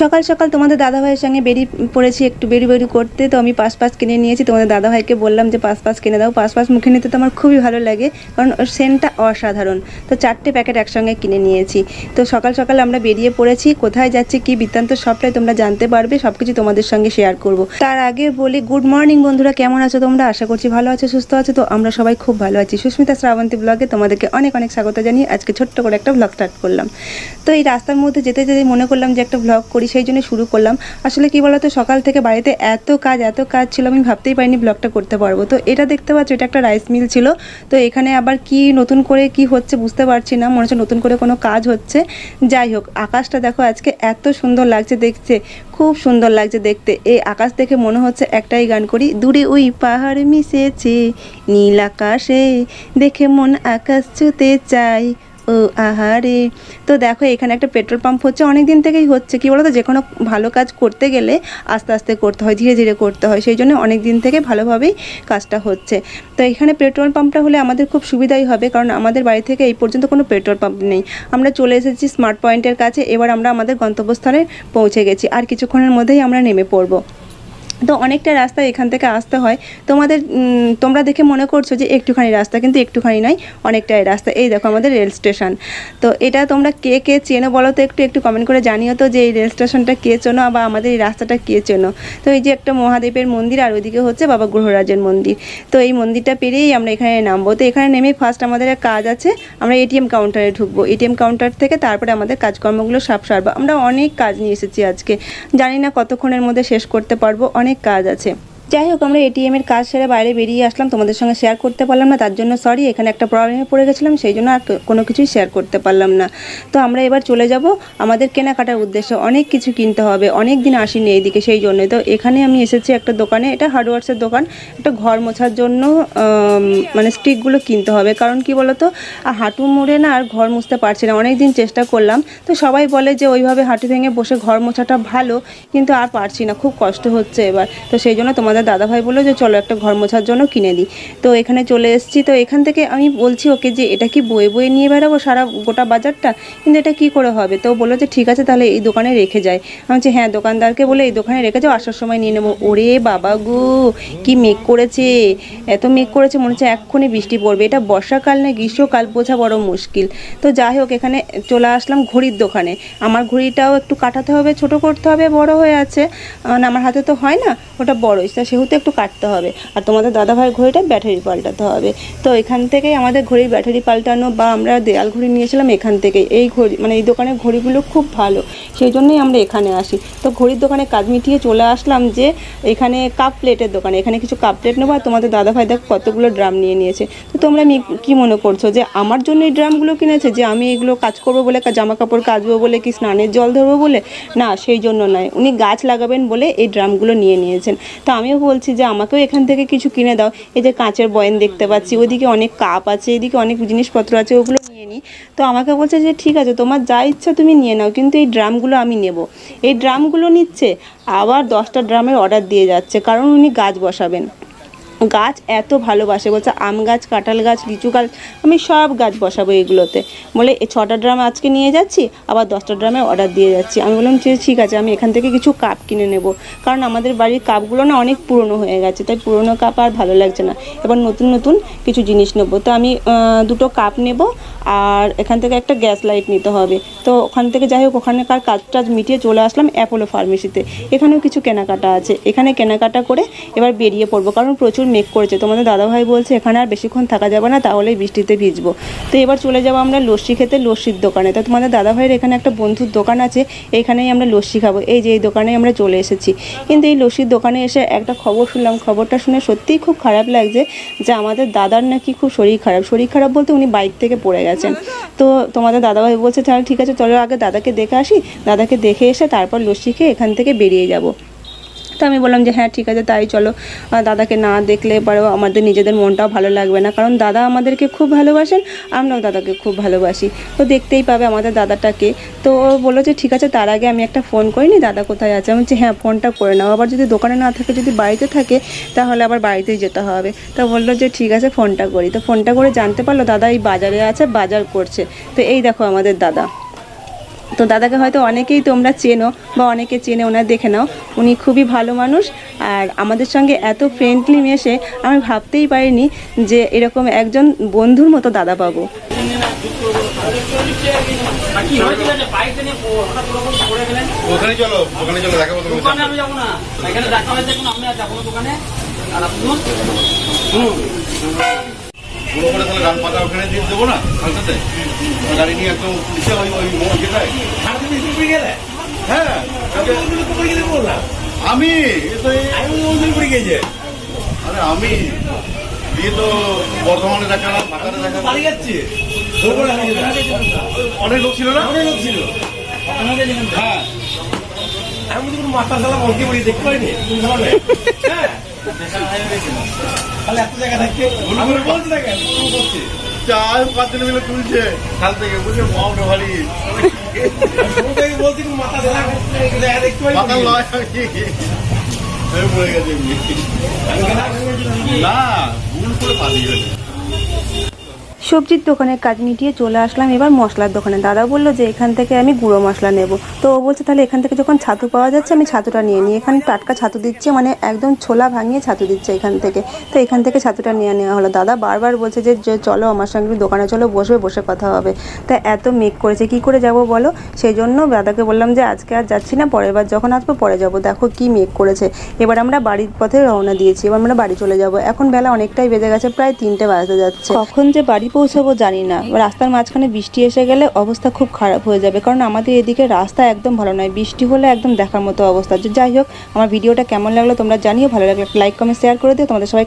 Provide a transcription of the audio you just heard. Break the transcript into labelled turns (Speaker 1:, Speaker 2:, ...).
Speaker 1: সকাল সকাল তোমাদের দাদাভাইয়ের সঙ্গে বেরিয়ে পড়েছি, একটু বেরি বেরি করতে। তো আমি পাঁচ পাঁচ কিনে নিয়েছি। তোমাদের দাদাভাইকে বললাম যে পাঁচ পাঁচ কিনে দাও। পাঁচ পাঁচ মুখে নিতে তো আমার খুবই ভালো লাগে, কারণ ওর সেন্টটা অসাধারণ। তো চারটে প্যাকেট একসঙ্গে কিনে নিয়েছি। তো সকাল সকাল আমরা বেরিয়ে পড়েছি। কোথায় যাচ্ছি, কি বৃত্তান্ত, সবটাই তোমরা জানতে পারবে। সব কিছু তোমাদের সঙ্গে শেয়ার করব। তার আগে বলি, গুড মর্নিং বন্ধুরা, কেমন আছো তোমরা? আশা করছি ভালো আছো, সুস্থ আছো। তো আমরা সবাই খুব ভালো আছি। সুস্মিতা শ্রাবন্তী ব্লগে তোমাদেরকে অনেক অনেক স্বাগত জানিয়ে আজকে ছোট্ট করে একটা ব্লগ স্টার্ট করলাম। তো এই রাস্তার মধ্যে যেতে যেতে মনে করলাম যে একটা ব্লগ করি। সেই জন্য শুরু করলাম। আসলে কি বলতো, সকাল থেকে বাড়িতে এত কাজ এত কাজ ছিল, আমি ভাবতেই পারিনি ব্লগটা করতে পারব। তো এটা দেখতে পাচ্ছ, এটা একটা রাইস মিল ছিল। তো এখানে আবার কি নতুন করে কি হচ্ছে বুঝতে পারছি না, মনে হচ্ছে নতুন করে কোনো কাজ হচ্ছে। যাই হোক, আকাশটা দেখো আজকে এত সুন্দর লাগছে দেখতে, খুব সুন্দর লাগছে দেখতে। এই আকাশ দেখে মনে হচ্ছে একটাই গান করি, দূরে ওই পাহাড় মিশেছে, নীল আকাশে দেখে মন আকাশ ছুতে চাই ও, আহারে। তো দেখো, এখানে একটা পেট্রোল পাম্প হচ্ছে অনেক দিন থেকেই হচ্ছে। কি বলতো যে কোনো ভালো কাজ করতে গেলে আস্তে আস্তে করতে হয়, ধীরে ধীরে করতে হয়। সেই জন্য অনেক দিন থেকে ভালোভাবেই কাজটা হচ্ছে। তো এখানে পেট্রোল পাম্পটা হলে আমাদের খুব সুবিধাই হবে, কারণ আমাদের বাড়ি থেকে এই পর্যন্ত কোনো পেট্রোল পাম্প নেই। আমরা চলে এসেছি স্মার্ট পয়েন্টের কাছে, এবার আমরা আমাদের গন্তব্যস্থলে পৌঁছে গেছি। আর কিছুক্ষণের মধ্যেই আমরা নেমে পড়ব। তো অনেকটা রাস্তা এখান থেকে আসতে হয়। তোমাদের তোমরা দেখে মনে করছ যে একটুখানি রাস্তা, কিন্তু একটুখানি নয়, অনেকটাই রাস্তা। এই দেখো আমাদের রেল স্টেশন। তো এটা তোমরা কে কে চেনো বলো তো একটু একটু কমেন্ট করে জানিও তো যে এই রেল স্টেশনটা কে চেনো বা আমাদের এই রাস্তাটা কে চেনো। তো এই যে একটা মহাদেবের মন্দির, আর ওইদিকে হচ্ছে বাবা গ্রহরাজের মন্দির। তো এই মন্দিরটা পেরিয়েই আমরা এখানে নামবো। তো এখানে নেমে ফার্স্ট আমাদের কাজ আছে, আমরা এটিএম কাউন্টারে ঢুকবো। এটিএম কাউন্টার থেকে তারপরে আমাদের কাজকর্মগুলো সব সারবো। আমরা অনেক কাজ নিয়ে এসেছি আজকে। জানি না কতক্ষণের মধ্যে শেষ করতে পারব। অনেক কাজ আছে। যাই হোক, আমরা এটিএম এর কাজ সেরে বাইরে বেরিয়ে আসলাম। তোমাদের সঙ্গে শেয়ার করতে পারলাম না, তার জন্য সরি এখানে একটা প্রবলেমে পড়ে গেছিলাম, সেই জন্য আর কোনো কিছুই শেয়ার করতে পারলাম না। তো আমরা এবার চলে যাব। আমাদের কেনাকাটার উদ্দেশ্যে অনেক কিছু কিনতে হবে, অনেক দিন আসিনি এইদিকে, সেই জন্য তো এখানে আমি এসেছি একটা দোকানে, এটা হার্ডওয়ার্সের দোকান। একটা ঘর মোছার জন্য মানে স্টিকগুলো কিনতে হবে। কারণ কি বলতো আর হাঁটু মুড়ে না আর ঘর মুছতে পারছি না অনেক দিন চেষ্টা করলাম। তো সবাই বলে যে ওইভাবে হাঁটু ভেঙে বসে ঘর মোছাটা ভালো, কিন্তু আর পারছি না, খুব কষ্ট হচ্ছে এবার। তো সেই জন্য তোমাদের দাদাভাই বলল যে, চলো একটা ঘর মোছার জন্য কিনে দিই। তো এখানে চলে এসেছি। তো এখান থেকে আমি বলছি ওকে যে, এটা কি বয়ে বয়ে নিয়ে বেরোবো সারা গোটা বাজারটা? কিন্তু এটা কি করে হবে? তো বলল যে, ঠিক আছে, তাহলে এই দোকানে রেখে যায় আমি বলছি হ্যাঁ দোকানদারকে বলে এই দোকানে রেখে যাও, আসার সময় নিয়ে নেব। ওরে বাবা গু, কি মেঘ করেছে, এত মেঘ করেছে, মনে হচ্ছে এক্ষুনি বৃষ্টি পড়বে। এটা বর্ষাকাল না গ্রীষ্মকাল, বোঝা বড় মুশকিল। তো যাই হোক, এখানে চলে আসলাম ঘড়ির দোকানে। আমার ঘড়িটাও একটু কাটাতে হবে, ছোট করতে হবে, বড় হয়ে আছে। আমার হাতে তো হয় না, ওটা বড়ই তা সেহেতু একটু কাটতে হবে। আর তোমাদের দাদাভাইয়ের ঘড়িটা ব্যাটারি পাল্টাতে হবে। তো এখান থেকেই আমাদের ঘড়ির ব্যাটারি পাল্টানো বা আমরা দেয়াল ঘড়ি নিয়েছিলাম এখান থেকেই। এই ঘড়ি মানে এই দোকানের ঘড়িগুলো খুব ভালো। সেই জন্যই আমরা এখানে আসি। তো ঘড়ির দোকানে কাজ মিটিয়ে চলে আসলাম যে এখানে কাপ প্লেটের দোকানে। এখানে কিছু কাপ প্লেট নেব আর তোমাদের দাদাভাই দেখ কতগুলো ড্রাম নিয়ে নিয়েছে। তো তোমরা কি মনে করছ যে আমার জন্য এই ড্রামগুলো কিনেছে যে আমি এগুলো কাজ করব বলে জামা কাপড় কাচবো বলে কি স্নানের জল ধরবো বলে? না, সেই জন্য নয়। উনি গাছ লাগাবেন বলে এই ড্রামগুলো নিয়ে নিয়েছেন। তো আমিও বলছি যে, আমাকেও এখান থেকে কিছু কিনে দাও। এই যে কাঁচের বয়ন দেখতে পাচ্ছি, ওদিকে অনেক কাপ আছে, এদিকে অনেক জিনিসপত্র আছে, ওগুলো নিয়ে নিই তো আমাকে বলছে যে, ঠিক আছে, তোমার যা ইচ্ছা তুমি নিয়ে নাও, কিন্তু এই ড্রামগুলো আমি নেব। এই ড্রামগুলো নিচ্ছে, আবার দশটা ড্রামের অর্ডার দিয়ে যাচ্ছে, কারণ উনি গাছ বসাবেন। গাছ এত ভালোবাসে, বলছে আম গাছ, কাঁঠাল গাছ, লিচু গাছ, আমি সব গাছ বসাবো এগুলোতে। বলে ছটা ড্রাম আজকে নিয়ে যাচ্ছি, আবার দশটা ড্রামে অর্ডার দিয়ে যাচ্ছি। আমি বললাম যে ঠিক আছে, আমি এখান থেকে কিছু কাপ কিনে নেব। কারণ আমাদের বাড়ির কাপগুলো না অনেক পুরনো হয়ে গেছে, তাই পুরনো কাপ আর ভালো লাগছে না। এবার নতুন নতুন কিছু জিনিস নেব। তো আমি দুটো কাপ নেব, আর এখান থেকে একটা গ্যাস লাইট নিতে হবে। তো ওখান থেকে যাই হোক ওখানকার কাজ টাজ মিটিয়ে চলে আসলাম অ্যাপোলো ফার্মেসিতে। এখানেও কিছু কেনাকাটা আছে। এখানে কেনাকাটা করে এবার বেরিয়ে পড়ব, কারণ প্রচুর মেঘ করেছে। তোমাদের দাদাভাই বলছে, এখানে আর বেশিক্ষণ থাকা যাবে না তাহলে বৃষ্টিতে ভিজবো। তো এবার চলে যাব আমরা লস্যি খেতে লস্যির দোকানে। তো তোমাদের দাদাভাইয়ের এখানে একটা বন্ধুর দোকান আছে, এইখানেই আমরা লস্যি খাব। এই যে এই দোকানে আমরা চলে এসেছি। কিন্তু এই লস্যির দোকানে এসে একটা খবর শুনলাম। খবরটা শুনে সত্যিই খুব খারাপ লাগছে যে আমাদের দাদার নাকি খুব শরীর খারাপ। শরীর খারাপ বলতে উনি বাইক থেকে পড়ে গেছেন। তো তোমাদের দাদাভাই বলছে, তাহলে ঠিক আছে, চলো আগে দাদাকে দেখে আসি। দাদাকে দেখে এসে তারপর লস্যি খেয়ে এখান থেকে বেরিয়ে যাব। তো আমি বললাম যে হ্যাঁ ঠিক আছে, তাই চলো। দাদাকে না দেখলে পরেও আমাদের নিজেদের মনটাও ভালো লাগবে না। কারণ দাদা আমাদেরকে খুব ভালোবাসেন, আমরাও দাদাকে খুব ভালোবাসি। তো দেখতেই পাবে আমাদের দাদাটাকে। তো ও বলল যে, ঠিক আছে, তার আগে আমি একটা ফোন করিনি, দাদা কোথায় আছে? আমি বলছি হ্যাঁ ফোনটা করে নাও। আবার যদি দোকানে না থাকে, যদি বাড়িতে থাকে, তাহলে আবার বাড়িতেই যেতে হবে। তো বলল যে, ঠিক আছে, ফোনটা করি। তো ফোনটা করে জানতে পারল, দাদা এই বাজারে আছে, বাজার করছে। তো এই দেখো আমাদের দাদা। তো দাদাকে হয়তো অনেকেই তোমরা চেনো বা অনেকে চেনে ওনার দেখে নাও। উনি খুবই ভালো মানুষ আর আমাদের সঙ্গে এত ফ্রেন্ডলি মেশে আমি ভাবতেই পারিনি যে এরকম একজন বন্ধুর মতো দাদা পাবো
Speaker 2: দেখা
Speaker 3: করে তাহলে ডান পাতা ওখানে দিয়ে দেবো না? আমার গাড়ি নিয়ে একদম নিচে ওই ওই মোড় যেটায়। হ্যাঁ। আমি আরে আমি? দিয়ে তো বর্ধমানে দেখালাম ঢাকাতে দেখালাম অনেক লোক ছিল না? অনেক লোক ছিল। হ্যাঁ।
Speaker 4: আমি তো কোনো মাথা সালা বলতে পারি দেখতে পাইনি হ্যাঁ।
Speaker 3: চার পাঁচ দিন মিলে তুলছে কাল থেকে বুঝে মাউন্ট ভারী না, ভুল করে পালিয়ে গেছে।
Speaker 1: সবজির দোকানের কাজ মিটিয়ে চলে আসলাম। এবার মশলার দোকানে। দাদা বলল যে, এখান থেকে আমি গুঁড়ো মশলা নেব। তো ও বলছে, তাহলে এখান থেকে যখন ছাতু পাওয়া যাচ্ছে, আমি ছাতুটা নিয়ে নিই। এখানে টাটকা ছাতু দিচ্ছে মানে একদম ছোলা ভাঙিয়ে ছাতু দিচ্ছে এখান থেকে। তো এখান থেকে ছাতুটা নিয়ে নেওয়া হলো। দাদা বারবার বলছে যে চলো আমার সঙ্গে দোকানে চলো, বসবে, বসে কথা হবে। তা এত মেক করেছে, কি করে যাব বলো? সেই জন্য দাদাকে বললাম যে, আজকে আর যাচ্ছি না, পরের বার যখন আসব, পরে যাব। দেখো কি মেক করেছে। এবার আমরা বাড়ির পথে রওনা দিয়েছি, এবার আমরা বাড়ি চলে যাব। এখন বেলা অনেকটাই বেজে গেছে, প্রায় তিনটে বাজতে যাচ্ছে। কখন যে বাড়ি পৌঁছাবো জানি না। রাস্তার মাঝখানে বৃষ্টি এসে গেলে অবস্থা খুব খারাপ হয়ে যাবে। কারণ আমাদের এদিকে রাস্তা একদম ভালো নয়। বৃষ্টি হলে একদম দেখার মতো অবস্থা। যাই হোক, আমার ভিডিওটা কেমন লাগল তোমরা জানিও। ভালো লাগল লাইক কমেন্ট শেয়ার করে দিও। তোমাদের সবাই